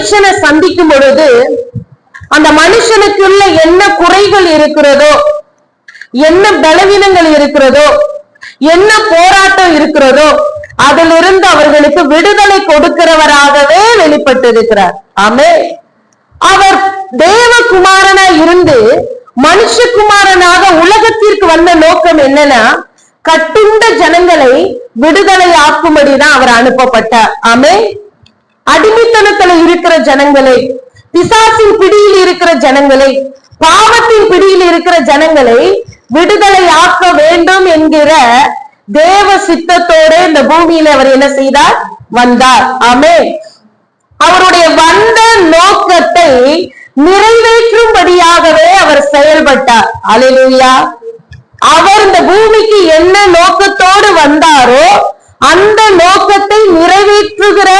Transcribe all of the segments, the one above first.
மனுஷனை சந்திக்கும் பொழுது அந்த மனுஷனுக்குள்ள என்ன குறைகள் இருக்கிறதோ என்ன பலவீனங்கள் இருக்கிறதோ என்ன போராட்டம் இருக்கிறதோ அதிலிருந்து அவர்களுக்கு விடுதலை கொடுக்கிறவராகவே வெளிப்பட்டிருக்கிறார். ஆமே அவர் தேவகுமாரனா இருந்து மனுஷகுமாரனாக உலகத்திற்கு வந்த நோக்கம் என்னன்னா கட்டுண்ட ஜனங்களை விடுதலை ஆக்கும்படிதான் அவர் அனுப்பப்பட்டார். ஆமே அடிமைத்தனத்துல இருக்கிற ஜனங்களை பிசாசின் பிடியில் இருக்கிற ஜனங்களை பாவத்தின் பிடியில் இருக்கிற ஜனங்களை விடுதலை ஆக்க வேண்டும் என்கிற தேவ சித்தத்தோட இந்த பூமியில அவர் என்ன செய்தார்? வந்தார். ஆமே அவருடைய வந்த நோக்கத்தை நிறைவேற்றும்படியாகவே அவர் செயல்பட்டார். அலையிலுயா அவர் இந்த பூமிக்கு என்ன நோக்கத்தோடு வந்தாரோ அந்த நோக்கத்தை நிறைவேற்றுகிற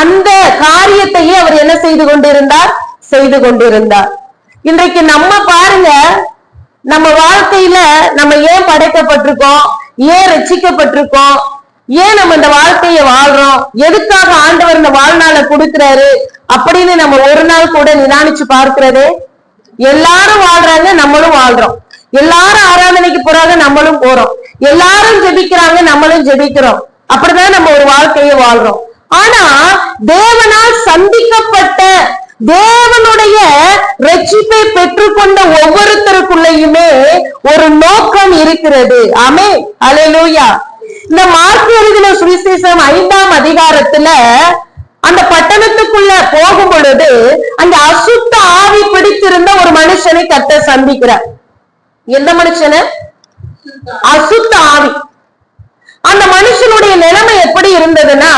அந்த காரியத்தையே அவர் என்ன செய்து கொண்டிருந்தார்? செய்து கொண்டிருந்தார். இன்றைக்கு நம்ம பாருங்க நம்ம வாழ்க்கையில நம்ம ஏன் படைக்கப்பட்டிருக்கோம்? ஏன் ரசிக்கப்பட்டிருக்கோம் ஏன் நம்ம இந்த வாழ்க்கைய வாழ்றோம்? எதுக்காக ஆண்டவர் இந்த வாழ்நாளை கொடுக்கிறாரு? அப்படின்னு நம்ம ஒரு நாள் கூட நிதானிச்சு பார்க்கிறது எல்லாரும் வாழ்றாங்க நம்மளும் வாழ்றோம். எல்லாரும் ஆராதனைக்கு போறாங்க நம்மளும் போறோம். எல்லாரும் ஜெபிக்கிறாங்க நம்மளும் ஜெபிக்கிறோம். அப்படிதான் நம்ம ஒரு வாழ்க்கையை வாழ்றோம். ஆனா தேவனால் சந்திக்கப்பட்ட தேவனுடைய ரட்சிப்பை பெற்றுக்கொண்ட ஒவ்வொருத்தருக்குள்ளயுமே ஒரு நோக்கம் இருக்கிறது. அமே அலையலூயா இந்த மார்க் எழுதின சுவிசேஷம் ஐந்தாம் அதிகாரத்துல அந்த பட்டணத்துக்குள்ள போகும் பொழுது அந்த அசுத்த ஆவி பிடித்திருந்த ஒரு மனுஷனை கத்த சந்திக்கிறார். எந்த மனுஷனை? அசுத்த ஆவி. அந்த மனுஷனுடைய நிலைமை எப்படி இருந்ததுன்னா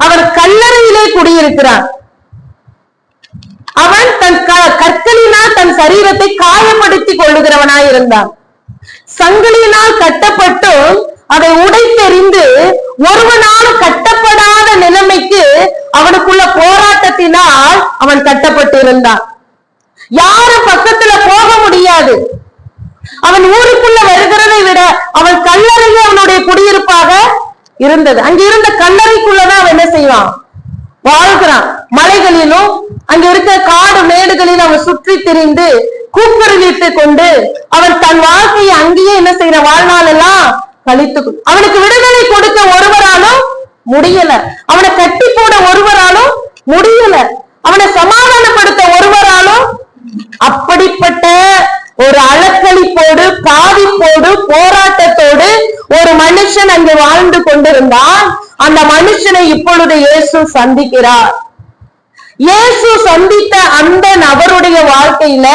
அவன் கல்லறையிலே குடியிருக்கிறார். அவன் தன் க- கற்களினால் தன் சரீரத்தை காயப்படுத்திக் கொள்ளுகிறவனாய் இருந்தான். சங்கிலியினால் கட்டப்பட்டும் அதை உடைத்தெறிந்து ஒருவனாலும் கட்டப்படாத நிலைமைக்கு அவனுக்குள்ள போராட்டத்தினால் அவன் கட்டப்பட்டிருந்தான். யாரும் பக்கத்துல போக முடியாது. அவன் ஊருக்குள்ள வருகிறதை விட அவன் கல்லறையே அவனுடைய குடியிருப்பாக இருந்தது. அங்க இருந்த அவன் செய்வான் வாழ்கிறான். மலைகளிலும் அங்க இருக்க காடு மேடுகளில் அவன் சுற்றி திரிந்து கூக்குரலிட்டு கொண்டு அவன் தன் வாழ்க்கையை அங்கேயே என்ன செய்யற? வாழ்நாள் எல்லாம் கழித்து அவனுக்கு விடுதலை கொடுக்க ஒருவராலும் முடியல. அவனை கட்டி போட ஒருவராலும் முடியல. அவனை சமாதானப்படுத்த ஒருவராலும் அப்படிப்பட்ட ஒரு அலக்களிப்போடு பாதிப்போடு போராட்ட ஒரு மனுஷன் அங்கு வாழ்ந்து கொண்டிருந்தான் அந்த மனுஷனை இப்பொழுது இயேசு சந்திக்கிறார். இயேசு சந்தித்த அந்த நபருடைய வாழ்க்கையில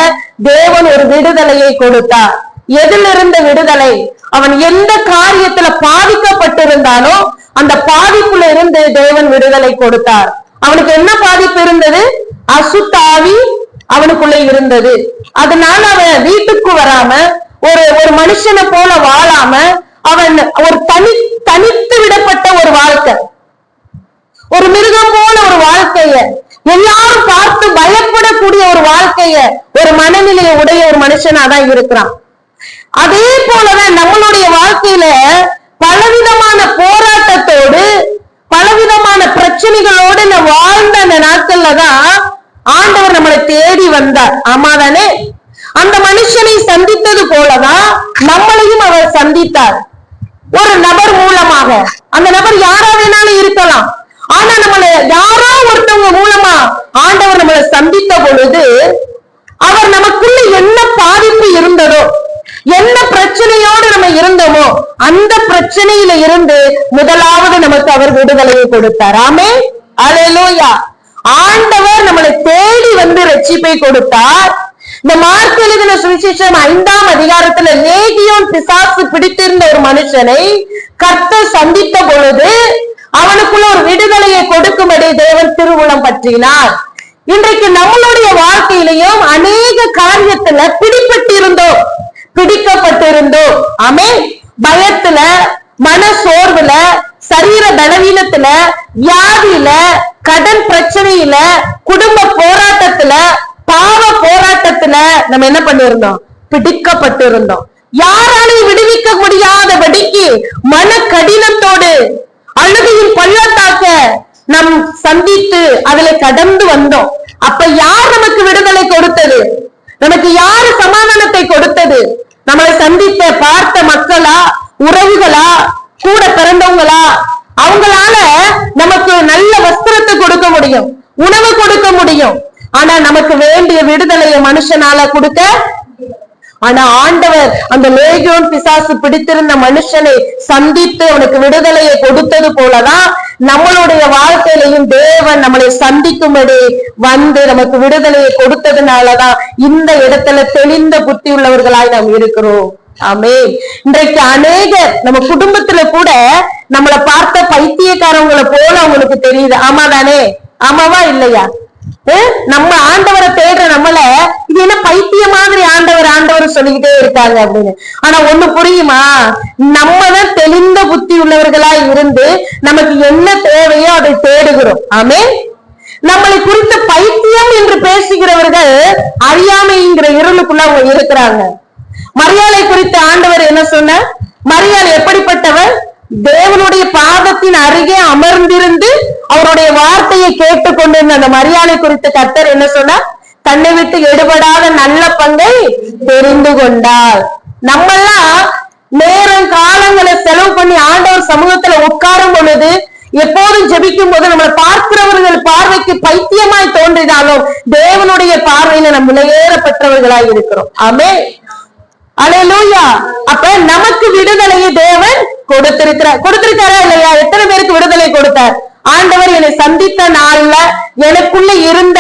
தேவன் ஒரு விடுதலையை கொடுத்தார். எதிலிருந்த விடுதலை? அவன் எந்த காரியத்துல பாதிக்கப்பட்டிருந்தானோ அந்த பாதிப்புல இருந்து தேவன் விடுதலை கொடுத்தார். அவனுக்கு என்ன பாதிப்பு இருந்தது? அசுத்தாவி அவனுக்குள்ள இருந்தது. அதனால அவன் வீட்டுக்கு வராம ஒரு ஒரு மனுஷனை போல வாழாம அவன் ஒரு தனி தனித்து விடப்பட்ட ஒரு வாழ்க்கை. ஒரு மிருகம் போல ஒரு வாழ்க்கைய. எல்லாரும் பார்த்து பயப்படக்கூடிய ஒரு வாழ்க்கைய ஒரு மனநிலையை உடைய ஒரு மனுஷனா தான் இருக்கிறான். அதே போலதான் நம்மளுடைய வாழ்க்கையில பலவிதமான போராட்டத்தோடு பலவிதமான பிரச்சனைகளோடு நம்ம வாழ்ந்த அந்த நாட்கள்ல தான் ஆண்டவர் நம்மளை தேடி வந்தார். ஆமாதானே அந்த மனுஷனை சந்தித்தது போலதான் நம்மளையும் அவர் சந்தித்தார். ஒரு நபர் மூலமாக. அந்த நபர் யாரா வேணாலும் இருக்கலாம். ஆனா நம்மள யாரோ ஒருத்தவங்க மூலமா ஆண்டவர் நம்மளை சந்தித்த பொழுது அவர் நமக்குள்ள என்ன பாதிப்பு இருந்ததோ என்ன பிரச்சனையோடு நம்ம இருந்தோமோ அந்த பிரச்சனையில இருந்து முதலாவது நமக்கு அவர் விடுதலையை கொடுத்தார். ஆமே அலையலூயா ஆண்டவர் நம்மளை தேடி வந்து ரட்சிப்பை கொடுத்தார். இந்த மார்க் எழுதின சுவிசேஷம் ஐந்தாம் அதிகாரத்துல லேகியோன் பிசாசு பிடித்திருந்த ஒரு மனுஷனை கர்த்த சந்தித்த பொழுது அவனுக்குள்ள ஒரு விடுதலையை கொடுக்கும்படி தேவன் திருவுளம் பற்றினார். இன்றைக்கு நம்மளுடைய வாழ்க்கையிலையும் அநேக காரியத்துல பிடிப்பட்டிருந்தோம். பிடிக்கப்பட்டிருந்தோம். ஆமே பயத்துல மன சோர்வுல சரீர பலவீனத்துல வியாதியில கடன் பிரச்சனையில குடும்ப போராட்டத்துல பாவ போராட்டத்துல நம்ம என்ன பண்ணிருந்தோம்? பிடிக்கப்பட்டிருந்தோம். யாராலையும் விடுவிக்க முடியாதபடிக்கு மன கடினத்தோடு அழுகையின் பள்ளத்தாக்க நம் சந்தித்து அதுல கடந்து வந்தோம். அப்ப யார் நமக்கு விடுதலை கொடுத்தது? நமக்கு யாரு சமாதானத்தை கொடுத்தது? நம்மளை சந்தித்த பார்த்த மக்களா உறவுகளா கூட பிறந்தவங்களா அவங்களால நமக்கு நல்ல வஸ்திரத்தை கொடுக்க முடியும் உணவு கொடுக்க முடியும். ஆனா நமக்கு வேண்டிய விடுதலையை மனுஷனால கொடுக்க ஆனா ஆண்டவர் அந்த லேகியோன் பிசாசு பிடித்திருந்த மனுஷனை சந்தித்து அவனுக்கு விடுதலையை கொடுத்தது போலதான் நம்மளுடைய வாழ்க்கையிலையும் தேவன் நம்மளை சந்திக்கும்படி வந்து நமக்கு விடுதலையை கொடுத்ததுனாலதான் இந்த இடத்துல தெளிந்த புத்தி உள்ளவர்களாய் நாம் இருக்கிறோம். ஆமே இன்றைக்கு அநேகர் நம்ம குடும்பத்துல கூட நம்மளை பார்த்த பைத்தியக்காரவங்களை போல அவங்களுக்கு தெரியுது. ஆமா தானே ஆமாவா இல்லையா? நம்ம ஆண்டவரை தேடுற நம்மள இது என்ன பைத்திய மாதிரி ஆண்டவர் ஆண்டவர் சொல்லிக்கிட்டே இருக்காங்க அப்படின்னு. ஆனா ஒண்ணு புரியுமா? நம்ம தான் தெளிந்த புத்தி உள்ளவர்களா இருந்து நமக்கு என்ன தேவையோ அதை தேடுகிறோம். ஆமே நம்மளை குறித்து பைத்தியம் என்று பேசுகிறவர்கள் அறியாமைங்கிற இருளுக்குள்ள அவங்க இருக்கிறாங்க. மரியாதை குறித்து ஆண்டவர் என்ன சொன்ன மரியாதை எப்படிப்பட்டவர்? தேவனுடைய பாதத்தின் அருகே அமர்ந்திருந்து அவருடைய வார்த்தையை கேட்டுக்கொண்டிருந்த அந்த மரியாதை குறித்து கர்த்தர் என்ன சொன்னார்? தன்னை விட்டு எடுபடாத நல்ல பங்கை தெரிந்து கொண்டார். நம்மெல்லாம் நேரம் காலங்களை செலவு பண்ணி ஆண்டவர் சமூகத்துல உட்காரும் பொழுது எப்போதும் ஜெபிக்கும் போது நம்மளை பார்க்கிறவர்கள் பார்வைக்கு பைத்தியமாய் தோன்றினாலும் தேவனுடைய பார்வையில நம்ம விலையேறப்பட்டவர்களாய் இருக்கிறோம். ஆமே அலையலூயா அப்ப நமக்கு விடுதலையை தேவன் கொடுத்திருக்கிறார். கொடுத்திருக்காரா இல்லையா? எத்தனை பேருக்கு விடுதலை கொடுத்தார்? ஆண்டவர் என்னை சந்தித்த நாள்ல எனக்குள்ள இருந்த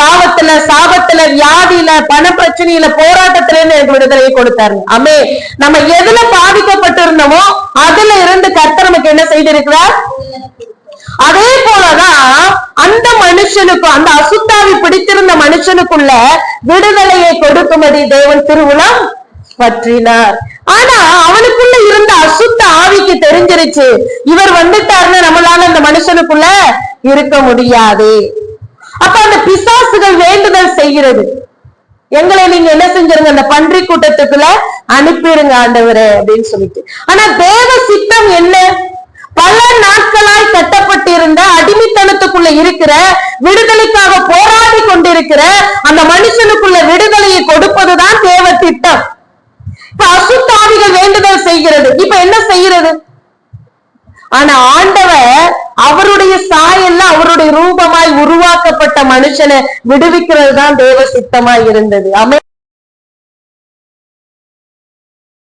பாவத்துல சாபத்துல வியாதியில பண பிரச்சனையில போராட்டத்துல இருந்து எனக்கு விடுதலையை கொடுத்தாரு. அமே. நம்ம எதுல பாதிக்கப்பட்டிருந்தோமோ அதுல இருந்து கர்த்தர் நமக்கு என்ன செய்திருக்கிறார்? அதே போலதான் அந்த மனுஷனுக்கும் அந்த அசுத்தாவி பிடித்திருந்த மனுஷனுக்குள்ள விடுதலையை கொடுக்கும்படி தேவன் திருவுளம் பற்றினார். ஆனா அவன் தெரிஞ்சிருச்சு இவர் வந்துட்டாருன்னு நம்மளால அந்த மனுஷனுக்குள்ள இருக்க முடியாது. அப்ப அந்த பிசாசுகள் வேண்டுதல் செய்கிறது. எங்களை நீங்க என்ன செஞ்சிருங்க அந்த பன்றி கூட்டத்துக்குள்ள அனுப்பிடுங்க ஆண்டவரே அப்படின்னு சொல்லிட்டு. ஆனா தேவ சித்தம் என்ன? பல நாட்களாய் கட்டப்பட்டிருந்த அடிமைத்தனத்துக்குள்ள இருக்கிற விடுதலைக்காக போராடி கொண்டிருக்கிற அந்த மனுஷனுக்குள்ள விடுதலையை கொடுப்பதுதான் தேவ திட்டம் இப்ப அசுத்தாவிகள் வேண்டுதல் செய்கிறது. இப்ப என்ன செய்கிறது? ஆனா ஆண்டவர் அவருடைய சாயல்ல அவருடைய ரூபமாய் உருவாக்கப்பட்ட மனுஷனை விடுவிக்கிறது தான் தேவ சித்தமாய் இருந்தது. அமை